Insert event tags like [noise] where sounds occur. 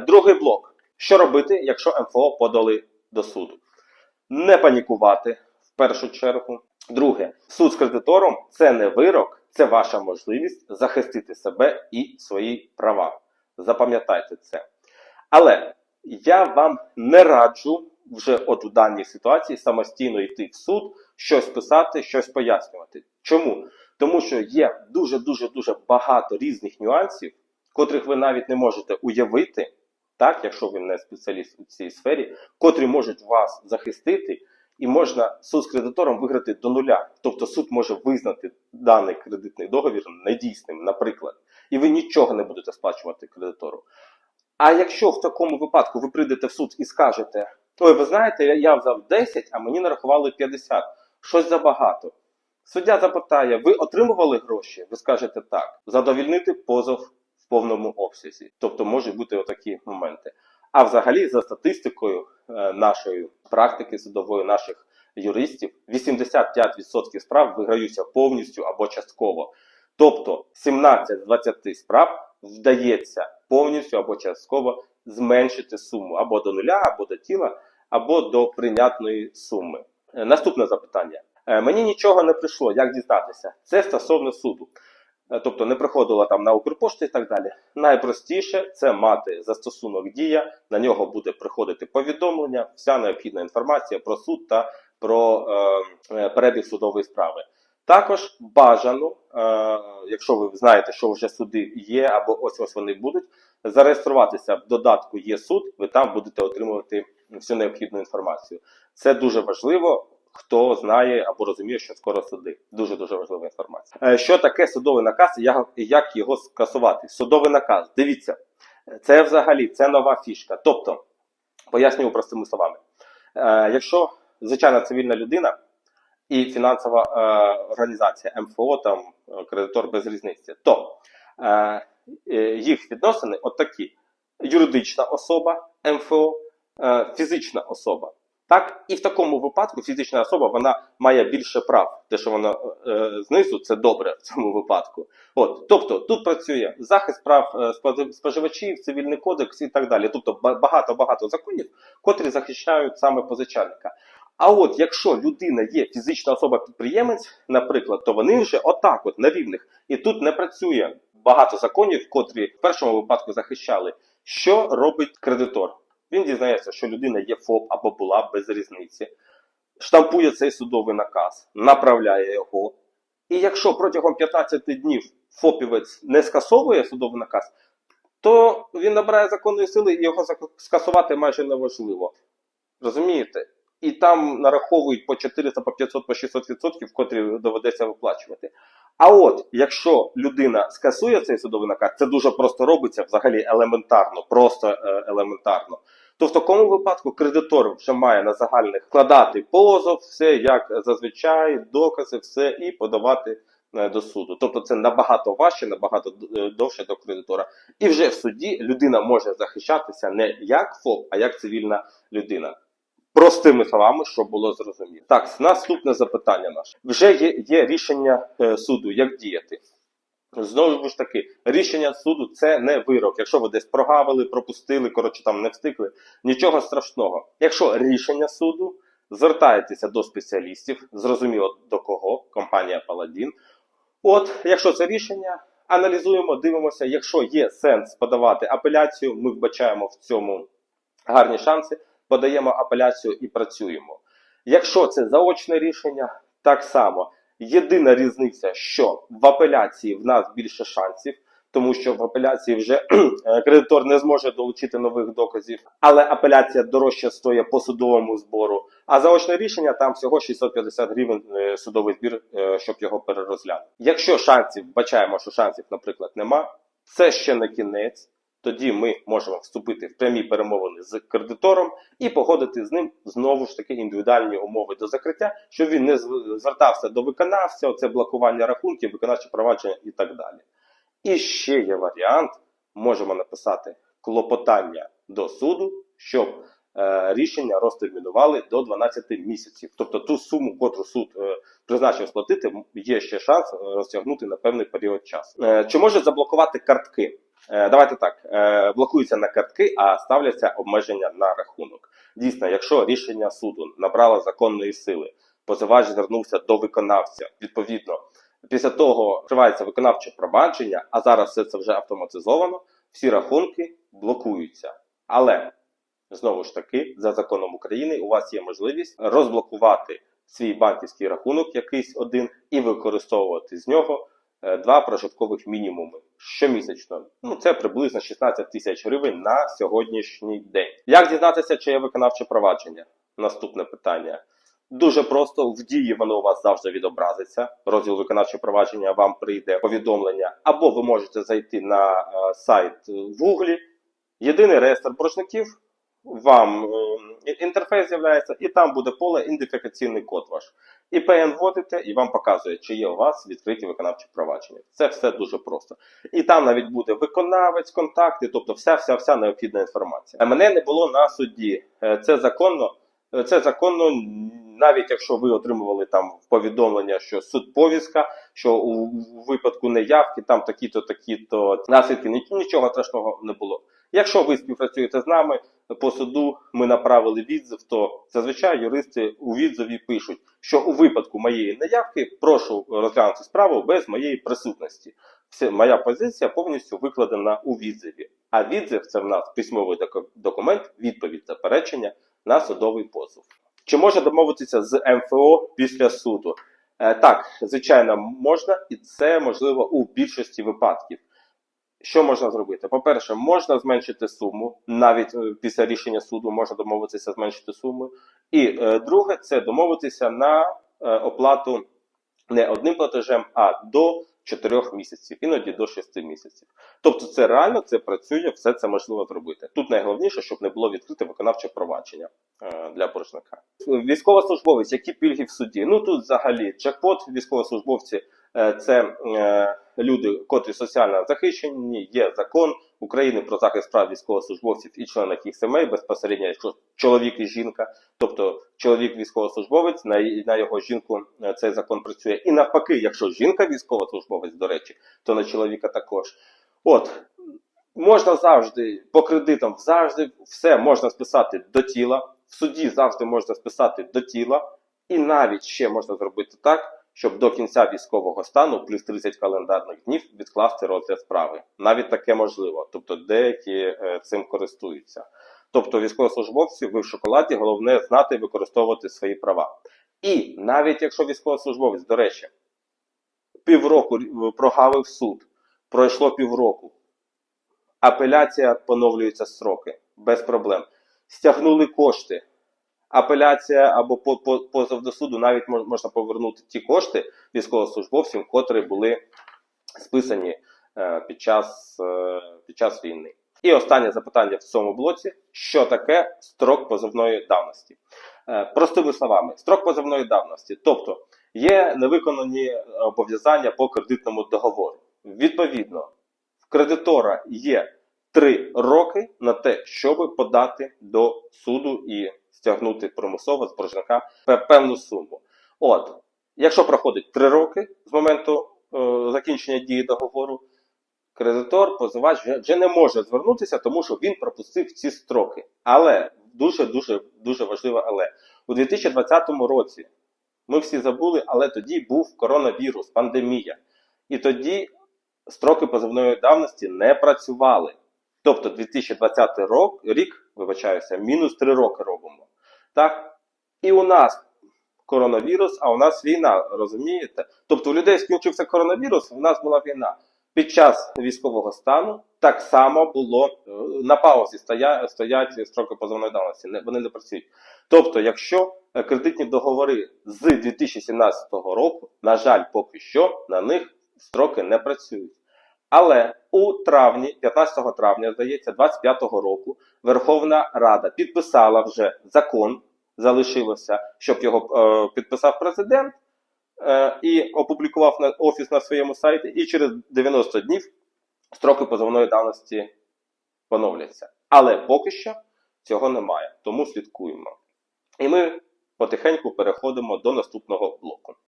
Другий блок. Що робити, якщо МФО подали до суду? Не панікувати в першу чергу. Друге, суд з кредитором це не вирок, це ваша можливість захистити себе і свої права. Запам'ятайте це. Але я вам не раджу вже от у даній ситуації самостійно йти в суд, щось писати, щось пояснювати. Чому? Тому що є дуже дуже дуже багато різних нюансів, котрих ви навіть не можете уявити, так, якщо ви не спеціаліст у цій сфері, котрі можуть вас захистити, і можна суд з кредитором виграти до нуля. Тобто суд може визнати даний кредитний договір недійсним, наприклад, і ви нічого не будете сплачувати кредитору. А якщо в такому випадку ви прийдете в суд і скажете, ой, ви знаєте, я- взяв 10, а мені нарахували 50, щось забагато. Суддя запитає, ви отримували гроші? Ви скажете так. Задовільнити позов повному обсязі. Тобто можуть бути отакі моменти. А взагалі, за статистикою е, нашої практики судової, наших юристів, 85% справ виграються повністю або частково. Тобто 17 з 20 справ вдається повністю або частково зменшити суму або до нуля, або до тіла, або до прийнятної суми. Е, Наступне запитання. Е, Мені нічого не прийшло, як дізнатися? Це стосовно суду. Е, Тобто не приходила там на Укрпошту і так далі. Найпростіше це мати застосунок дія, на нього буде приходити повідомлення, вся необхідна інформація про суд та про е, е, перебіг судової справи. Також бажано, е, якщо ви знаєте, що вже суди є, або ось ось вони будуть, зареєструватися в додатку Є суд, ви там будете отримувати всю необхідну інформацію. Це дуже важливо. Хто знає або розуміє, що скоро суди. Дуже дуже важлива інформація. Е, Що таке судовий наказ і як, його скасувати? Судовий наказ. Дивіться, це взагалі це нова фішка. Тобто, пояснюю простими словами. Е, Якщо звичайна цивільна людина і фінансова е, організація МФО, там кредитор без різниці, то їх відносини от такі: юридична особа МФО, фізична особа. Так, і в такому випадку фізична особа вона має більше прав. Те, що вона е, знизу, це добре в цьому випадку. От, тобто тут працює захист прав е, споживачів, цивільний кодекс і так далі. Тобто багато-багато законів, котрі захищають саме позичальника. А от якщо людина є фізична особа-підприємець, наприклад, то вони вже отак, от на рівних, і тут не працює багато законів, котрі в першому випадку захищали. Що робить кредитор? Він дізнається, що людина є ФОП або була без різниці, штампує цей судовий наказ, направляє його. І якщо протягом 15 днів ФОПівець не скасовує судовий наказ, то він набирає законної сили і його скасувати майже неможливо. Розумієте? І там нараховують по 400, по 500, по 600 відсотків, котрі доведеться виплачувати. А от якщо людина скасує цей судовий наказ, це дуже просто робиться, взагалі елементарно, просто е, елементарно. То в такому випадку кредитор вже має на загальних вкладати позов, все як зазвичай, докази, все і подавати е, до суду. Тобто це набагато важче, набагато е, довше до кредитора. І вже в суді людина може захищатися не як ФОП, а як цивільна людина. Простими словами, щоб було зрозуміло. Так, наступне запитання наше. Вже є, є рішення е, суду, як діяти. Знову ж таки, рішення суду це не вирок. Якщо ви десь прогавили, пропустили, коротше там не встигли, нічого страшного. Якщо рішення суду, звертаєтеся до спеціалістів, зрозуміло до кого, компанія Паладін. От, якщо це рішення, аналізуємо, дивимося, якщо є сенс подавати апеляцію, ми вбачаємо в цьому гарні шанси, подаємо апеляцію і працюємо. Якщо це заочне рішення, так само. Єдина різниця, що в апеляції в нас більше шансів, тому що в апеляції вже [clears throat] е, кредитор не зможе долучити нових доказів, але апеляція дорожче стоїть по судовому збору. А заочне рішення там всього 650 гривень е, судовий збір, е, щоб його перерозглянути. Якщо шансів, бачаємо, що шансів, наприклад, нема, це ще не кінець. Тоді ми можемо вступити в прямі перемовини з кредитором і погодити з ним знову ж таки індивідуальні умови до закриття, щоб він не звертався до виконавця, оце блокування рахунків, виконавче провадження і так далі. І ще є варіант: можемо написати клопотання до суду, щоб е, рішення розтермінували до 12 місяців. Тобто ту суму, котру суд е, призначив сплатити, є ще шанс е, розтягнути на певний період часу. Е, чи може заблокувати картки? Е, Давайте так, е, блокуються на картки, а ставляться обмеження на рахунок. Дійсно, якщо рішення суду набрало законної сили, позивач звернувся до виконавця. Відповідно, після того тривається виконавче провадження, а зараз все це вже автоматизовано. Всі рахунки блокуються. Але знову ж таки, за законом України, у вас є можливість розблокувати свій банківський рахунок, якийсь один, і використовувати з нього два прожиткових мінімуми щомісячно. Ну це приблизно 16 тисяч гривень на сьогоднішній день. Як дізнатися, чи є виконавче провадження? Наступне питання. Дуже просто в дії воно у вас завжди відобразиться. Розділ виконавче провадження вам прийде повідомлення, або ви можете зайти на е, сайт в Гуглі. Єдиний реєстр боржників. Вам е, інтерфейс з'являється, і там буде поле ідентифікаційний код ваш. ІПН вводите, і вам показує, чи є у вас відкриті виконавчі провадження. Це все дуже просто. І там навіть буде виконавець, контакти, тобто вся вся вся необхідна інформація. А мене не було на суді. Е, Це законно. Е, Це законно, навіть якщо ви отримували там повідомлення, що суд повістка, що у випадку неявки там такі-то, такі-то наслідки, нічого страшного не було. Якщо ви співпрацюєте з нами по суду, ми направили відзив, то зазвичай юристи у відзиві пишуть, що у випадку моєї неявки прошу розглянути справу без моєї присутності. Все, моя позиція повністю викладена у відзиві. А відзив це в нас письмовий документ, відповідь заперечення на судовий позов. Чи можна домовитися з МФО після суду? Е, так, звичайно, можна, і це можливо у більшості випадків. Що можна зробити? По-перше, можна зменшити суму, навіть е, після рішення суду можна домовитися зменшити суму. І е, друге, це домовитися на е, оплату не одним платежем, а до 4 місяців, іноді до 6 місяців. Тобто це реально, це працює, все це можливо зробити. Тут найголовніше, щоб не було відкрите виконавче провадження е, для боржника. Військовослужбовець, які пільги в суді? Ну тут взагалі джекпот, військовослужбовці е, це е, люди, котрі соціально захищені, є закон України про захист прав військовослужбовців і членів їх сімей безпосередньо, якщо чоловік і жінка, тобто чоловік військовослужбовець, на, на його жінку е, цей закон працює. І навпаки, якщо жінка військовослужбовець, до речі, то на чоловіка також. От можна завжди по кредитам, завжди все можна списати до тіла. В суді завжди можна списати до тіла, і навіть ще можна зробити так, щоб до кінця військового стану плюс 30 календарних днів відкласти розгляд справи. Навіть таке можливо. Тобто деякі е, цим користуються. Тобто військовослужбовці, ви в шоколаді, головне знати і використовувати свої права. І навіть якщо військовослужбовець, до речі, півроку е, прогавив суд, пройшло півроку, апеляція поновлюється строки без проблем. Стягнули кошти. Апеляція або по- по- позов до суду навіть мож- можна повернути ті кошти військовослужбовцям, котрі були списані е, під, час, е, під час війни. І останнє запитання в цьому блоці: що таке строк позовної давності? Е, Простими словами, строк позовної давності, тобто є невиконані обов'язання по кредитному договору. Відповідно, в кредитора є три роки на те, щоб подати до суду і стягнути примусово з боржника певну суму. От, якщо проходить три роки з моменту е, закінчення дії договору, кредитор, позивач вже, не може звернутися, тому що він пропустив ці строки. Але дуже дуже дуже важливо, але у 2020 році ми всі забули, але тоді був коронавірус, пандемія. І тоді строки позовної давності не працювали. Тобто 2020 рок, рік, вибачаюся, мінус 3 роки робимо. Так? І у нас коронавірус, а у нас війна, розумієте? Тобто у людей скінчився коронавірус, у нас була війна. Під час військового стану так само було е, на паузі стоять, стоять строки позовної давності, не, вони не працюють. Тобто, якщо е, кредитні договори з 2017 року, на жаль, поки що на них строки не працюють. Але у травні, 15 травня, здається, 25-го року, Верховна Рада підписала вже закон, залишилося, щоб його е, підписав президент е, і опублікував на офіс на своєму сайті, і через 90 днів строки позовної давності поновляться. Але поки що цього немає, тому слідкуємо. І ми потихеньку переходимо до наступного блоку.